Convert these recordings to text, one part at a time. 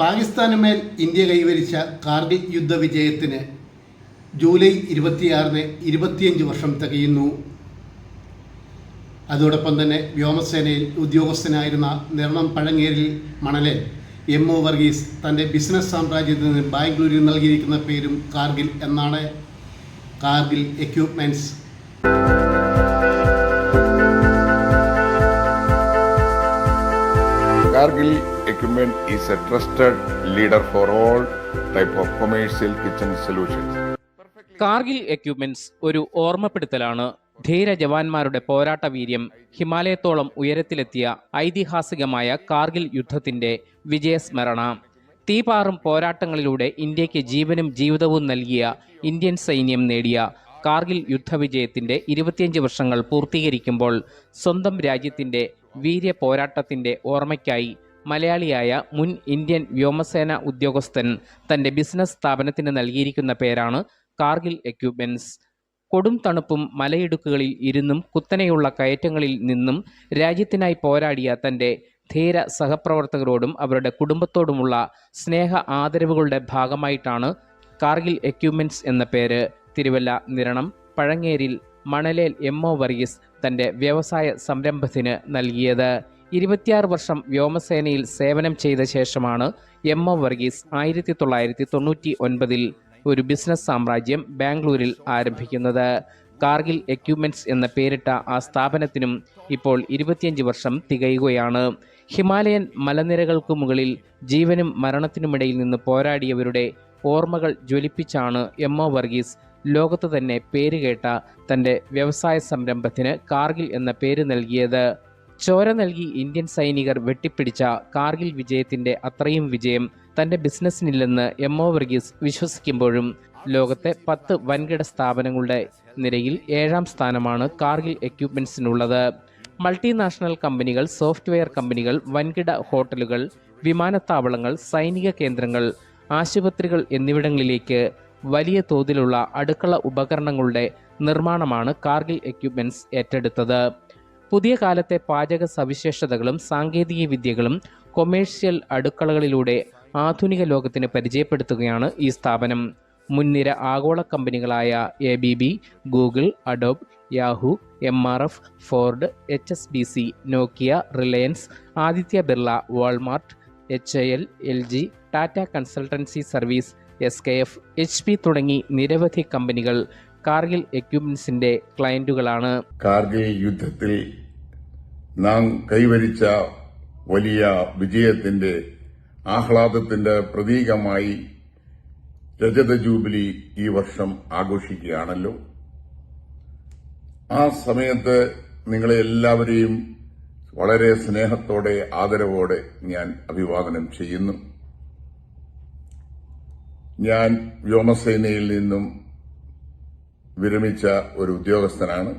പാകിസ്ഥാനുമേൽ India കൈവരിച്ച Kargil യുദ്ധവിജയത്തിന് July ഇരുപത്തിയാറിന് ഇരുപത്തിയഞ്ച് വർഷം തികയുന്നു. അതോടൊപ്പം തന്നെ വ്യോമസേനയിൽ ഉദ്യോഗസ്ഥനായിരുന്ന നിർണം പഴങ്ങേരിൽ മണലൻ എം ഒ വർഗീസ് തന്റെ ബിസിനസ് സാമ്രാജ്യത്തിന് ബാംഗ്ലൂരിൽ നൽകിയിരിക്കുന്ന പേരും കാർഗിൽ എന്നാണ്. Cargill equipments Cargill Equipment is a trusted leader for all type of commercial kitchen solutions. Cargill equipments ഒരു ഓർമ്മപ്പെടുത്തലാണ് ധീര ജവാന്മാരുടെ പോരാട്ട വീര്യം ഹിമാലയത്തോളം ഉയരത്തിലെത്തിയ ഐതിഹാസികമായ കാർഗിൽ യുദ്ധത്തിന്റെ വിജയസ്മരണ തീപാറും പോരാട്ടങ്ങളിലൂടെ ഇന്ത്യയ്ക്ക് ജീവനും ജീവിതവും നൽകിയ ഇന്ത്യൻ സൈന്യം നേടിയ കാർഗിൽ യുദ്ധവിജയത്തിന്റെ ഇരുപത്തിയഞ്ച് വർഷങ്ങൾ പൂർത്തീകരിക്കുമ്പോൾ സ്വന്തം രാജ്യത്തിന്റെ വീര്യ പോരാട്ടത്തിന്റെ ഓർമ്മയ്ക്കായി മലയാളിയായ മുൻ ഇന്ത്യൻ വ്യോമസേന ഉദ്യോഗസ്ഥൻ തന്റെ ബിസിനസ് സ്ഥാപനത്തിന് നൽകിയിരിക്കുന്ന പേരാണ് കാർഗിൽ എക്യുപ്മെന്റ്സ് കൊടും തണുപ്പും മലയിടുക്കുകളിൽ ഇരുന്നും കുത്തനെയുള്ള കയറ്റങ്ങളിൽ നിന്നും രാജ്യത്തിനായി പോരാടിയ തന്റെ ധീര സഹപ്രവർത്തകരോടും അവരുടെ കുടുംബത്തോടുമുള്ള സ്നേഹ ആദരവുകളുടെ ഭാഗമായിട്ടാണ് കാർഗിൽ എക്യുപ്മെന്റ്സ് എന്ന പേര്. തിരുവല്ല നിരണം പഴങ്ങേരിൽ മണലേൽ എം ഒ വർഗീസ് തന്റെ വ്യവസായ സംരംഭത്തിന് നൽകിയത്. ഇരുപത്തിയാറ് വർഷം വ്യോമസേനയിൽ സേവനം ചെയ്ത ശേഷമാണ് എം ഒ വർഗീസ് ആയിരത്തി തൊള്ളായിരത്തി തൊണ്ണൂറ്റി ഒൻപതിൽ ഒരു ബിസിനസ് സാമ്രാജ്യം ബാംഗ്ലൂരിൽ ആരംഭിക്കുന്നത്. കാർഗിൽ എക്യുപ്മെന്റ്സ് എന്ന പേരിട്ട ആ സ്ഥാപനത്തിനും ഇപ്പോൾ ഇരുപത്തിയഞ്ച് വർഷം തികയുകയാണ്. ഹിമാലയൻ മലനിരകൾക്ക് മുകളിൽ ജീവനും മരണത്തിനുമിടയിൽ നിന്ന് പോരാടിയവരുടെ ഓർമ്മകൾ ജ്വലിപ്പിച്ചാണ് എം ഒ വർഗീസ് ലോകത്ത് തന്നെ പേരുകേട്ട തന്റെ വ്യവസായ സംരംഭത്തിന് കാർഗിൽ എന്ന പേര് നൽകിയത്. ചോര നൽകി ഇന്ത്യൻ സൈനികർ വെട്ടിപ്പിടിച്ച കാർഗിൽ വിജയത്തിന്റെ അത്രയും വിജയം തന്റെ ബിസിനസ്സിനില്ലെന്ന് എം ഒ വർഗീസ് വിശ്വസിക്കുമ്പോഴും ലോകത്തെ പത്ത് വൻകിട സ്ഥാപനങ്ങളുടെ നിരയിൽ ഏഴാം സ്ഥാനമാണ് കാർഗിൽ എക്യുപ്മെന്റ്സിനുള്ളത് മൾട്ടിനാഷണൽ കമ്പനികൾ സോഫ്റ്റ്വെയർ കമ്പനികൾ വൻകിട ഹോട്ടലുകൾ വിമാനത്താവളങ്ങൾ സൈനിക കേന്ദ്രങ്ങൾ ആശുപത്രികൾ എന്നിവിടങ്ങളിലേക്ക് വലിയ തോതിലുള്ള അടുക്കള ഉപകരണങ്ങളുടെ നിർമ്മാണമാണ് കാർഗിൽ എക്യുപ്മെന്റ്സ് ഏറ്റെടുത്തത്. പുതിയ കാലത്തെ പാചക സവിശേഷതകളും സാങ്കേതിക വിദ്യകളും കൊമേഴ്ഷ്യൽ അടുക്കളകളിലൂടെ ആധുനിക ലോകത്തിന് പരിചയപ്പെടുത്തുകയാണ് ഈ സ്ഥാപനം. മുൻനിര ആഗോള കമ്പനികളായ A B B Google Adobe Yahoo M R F Ford H S B C Nokia Reliance Aditya Birla Walmart H L L G Tata consultancy service S K F H P തുടങ്ങി നിരവധി കമ്പനികൾ കാർഗിൽ എക്യുപ്മെന്റ്സിന്റെ ക്ലയന്റുകളാണ്. കാർഗിൽ യുദ്ധത്തിൽ നാം കൈവരിച്ച വലിയ വിജയത്തിന്റെ ആഹ്ലാദത്തിന്റെ പ്രതീകമായി രജത ജൂബിലി ഈ വർഷം ആഘോഷിക്കുകയാണല്ലോ. ആ സമയത്ത് നിങ്ങളെ എല്ലാവരെയും വളരെ സ്നേഹത്തോടെ ആദരവോടെ ഞാൻ അഭിവാദനം ചെയ്യുന്നു. ഞാൻ വ്യോമസേനയിൽ നിന്നും വിരമിച്ച ഒരു ഉദ്യോഗസ്ഥനാണ്.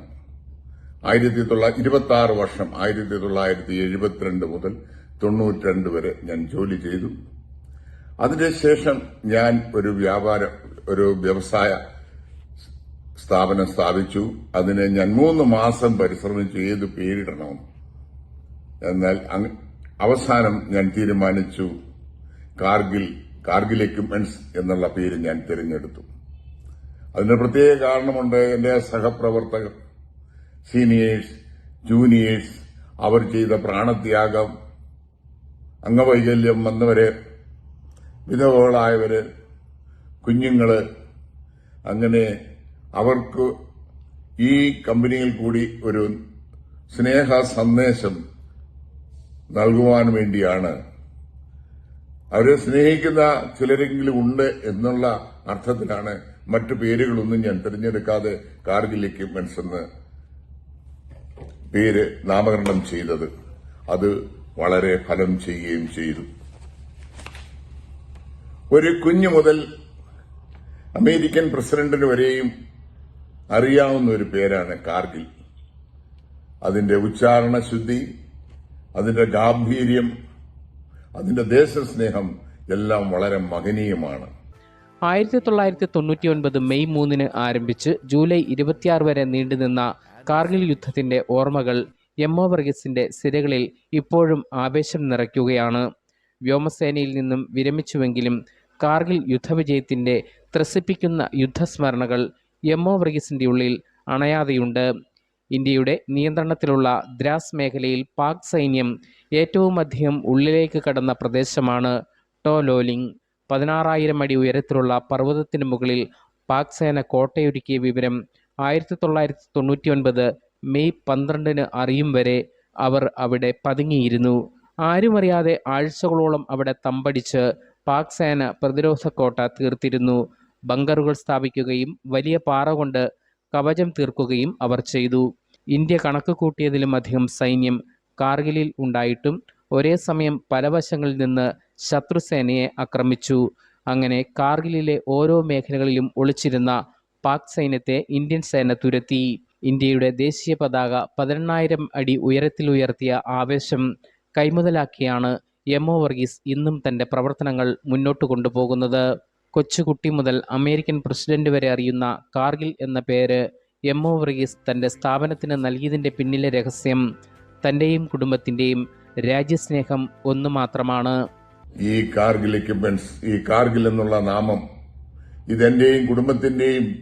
ആയിരത്തി തൊള്ളായിരത്തി ഇരുപത്തി ആറ് വർഷം ആയിരത്തി തൊള്ളായിരത്തി എഴുപത്തിരണ്ട് മുതൽ തൊണ്ണൂറ്റിരണ്ട് വരെ ഞാൻ ജോലി ചെയ്തു. അതിനുശേഷം ഞാൻ ഒരു വ്യാപാര ഒരു വ്യവസായ സ്ഥാപനം സ്ഥാപിച്ചു. അതിനെ ഞാൻ മൂന്ന് മാസം പരിശ്രമിച്ചു. ഏത് പേരിടണം? എന്നാൽ അവസാനം ഞാൻ തീരുമാനിച്ചു. കാർഗിൽ കാർഗിൽ എക്യുപ്മെന്റ്സ് എന്നുള്ള പേര് ഞാൻ തിരഞ്ഞെടുത്തു. അതിന് പ്രത്യേക കാരണമുണ്ട് എന്റെ സഹപ്രവർത്തകർ സീനിയേഴ്സ് ജൂനിയേഴ്സ് അവർ ചെയ്ത പ്രാണത്യാഗം അംഗവൈകല്യം വന്നവരെ വിധവകളായവര് കുഞ്ഞുങ്ങൾ അങ്ങനെ അവർക്ക് ഈ കമ്പനിയിൽ കൂടി ഒരു സ്നേഹ സന്ദേശം നൽകുവാൻ വേണ്ടിയാണ് അവരെ സ്നേഹിക്കുന്ന ചിലരെങ്കിലും ഉണ്ട് എന്നുള്ള അർത്ഥത്തിലാണ് മറ്റു പേരുകളൊന്നും ഞാൻ തിരഞ്ഞെടുക്കാതെ കാർഗിൽ മനസ്സെന്ന് പേര് നാമകരണം ചെയ്തത്. അത് വളരെ ഫലം ചെയ്യുകയും ചെയ്തു. ഒരു കുഞ്ഞു മുതൽ അമേരിക്കൻ പ്രസിഡന്റിന് വരെയും അറിയാവുന്ന ഒരു പേരാണ് കാർഗിൽ. അതിന്റെ ഉച്ചാരണ ശുദ്ധി അതിന്റെ ഗാംഭീര്യം അതിന്റെ ദേശസ്നേഹം എല്ലാം വളരെ മഹനീയമാണ്. ആയിരത്തി തൊള്ളായിരത്തി തൊണ്ണൂറ്റി ഒൻപത് മെയ് മൂന്നിന് ആരംഭിച്ച് ജൂലൈ ഇരുപത്തിയാറ് വരെ നീണ്ടുനിന്ന കാർഗിൽ യുദ്ധത്തിന്റെ ഓർമ്മകൾ എം ഒ വർഗീസിന്റെ സിരകളിൽ ഇപ്പോഴും ആവേശം നിറയ്ക്കുകയാണ്. വ്യോമസേനയിൽ നിന്നും വിരമിച്ചുവെങ്കിലും കാർഗിൽ യുദ്ധവിജയത്തിന്റെ ത്രസിപ്പിക്കുന്ന യുദ്ധസ്മരണകൾ എം ഒ വർഗീസിന്റെ ഉള്ളിൽ അണയാതെയുണ്ട്. ഇന്ത്യയുടെ നിയന്ത്രണത്തിലുള്ള ദ്രാസ് മേഖലയിൽ പാക് സൈന്യം ഏറ്റവുമധികം ഉള്ളിലേക്ക് കടന്ന പ്രദേശമാണ് ടോലോലിംഗ്. പതിനാറായിരം അടി ഉയരത്തിലുള്ള പർവതത്തിന് മുകളിൽ പാക് സേന കോട്ടയൊരുക്കിയ വിവരം ആയിരത്തി തൊള്ളായിരത്തി തൊണ്ണൂറ്റി ഒൻപത് മെയ് പന്ത്രണ്ടിന് അറിയും വരെ അവർ അവിടെ പതുങ്ങിയിരുന്നു. ആരുമറിയാതെ ആഴ്ചകളോളം അവിടെ തമ്പടിച്ച് പാക് സേന പ്രതിരോധ കോട്ട തീർത്തിരുന്നു. ബങ്കറുകൾ സ്ഥാപിക്കുകയും വലിയ പാറ കൊണ്ട് കവചം തീർക്കുകയും അവർ ചെയ്തു. ഇന്ത്യ കണക്ക് കൂട്ടിയതിലും അധികം സൈന്യം കാർഗിലിൽ ഉണ്ടായിട്ടും ഒരേ സമയം പല വശങ്ങളിൽ നിന്ന് ശത്രുസേനയെ ആക്രമിച്ചു. അങ്ങനെ കാർഗിലിലെ ഓരോ മേഖലകളിലും ഒളിച്ചിരുന്ന പാക് സൈന്യത്തെ ഇന്ത്യൻ സേന തുരത്തി. ഇന്ത്യയുടെ ദേശീയ പതാക പതിനെണ്ണായിരം അടി ഉയരത്തിൽ ഉയർത്തിയ ആവേശം കൈമുതലാക്കിയാണ് എം ഒ വർഗീസ് ഇന്നും തന്റെ പ്രവർത്തനങ്ങൾ മുന്നോട്ട് കൊണ്ടുപോകുന്നത്. കൊച്ചുകുട്ടി മുതൽ അമേരിക്കൻ പ്രസിഡന്റ് വരെ അറിയുന്ന കാർഗിൽ എന്ന പേര് എം ഒ വർഗീസ് തന്റെ സ്ഥാപനത്തിന് നൽകിയതിന്റെ പിന്നിലെ രഹസ്യം തന്റെയും കുടുംബത്തിന്റെയും രാജ്യസ്നേഹം ഒന്നു മാത്രമാണ്. ഈ കാർഗിൽ എക്യുപ്മെന്റ്സ് ഈ കാർഗിൽ എന്നുള്ള നാമം ഇതെന്റെയും കുടുംബത്തിന്റെയും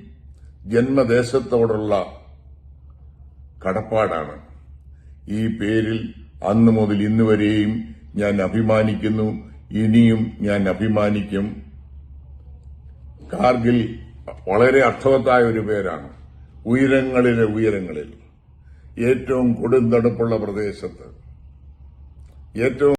ജന്മദേശത്തോടുള്ള കടപ്പാടാണ്. ഈ പേരിൽ അന്നു മുതൽ ഇന്നുവരെയും ഞാൻ അഭിമാനിക്കുന്നു. ഇനിയും ഞാൻ അഭിമാനിക്കും. കാർഗിൽ വളരെ അർത്ഥവത്തായ ഒരു പേരാണ്. ഉയരങ്ങളിലെ ഉയരങ്ങളിൽ. ഏറ്റവും കൊടുന്തടുപ്പുള്ള പ്രദേശത്ത്. ഏറ്റവും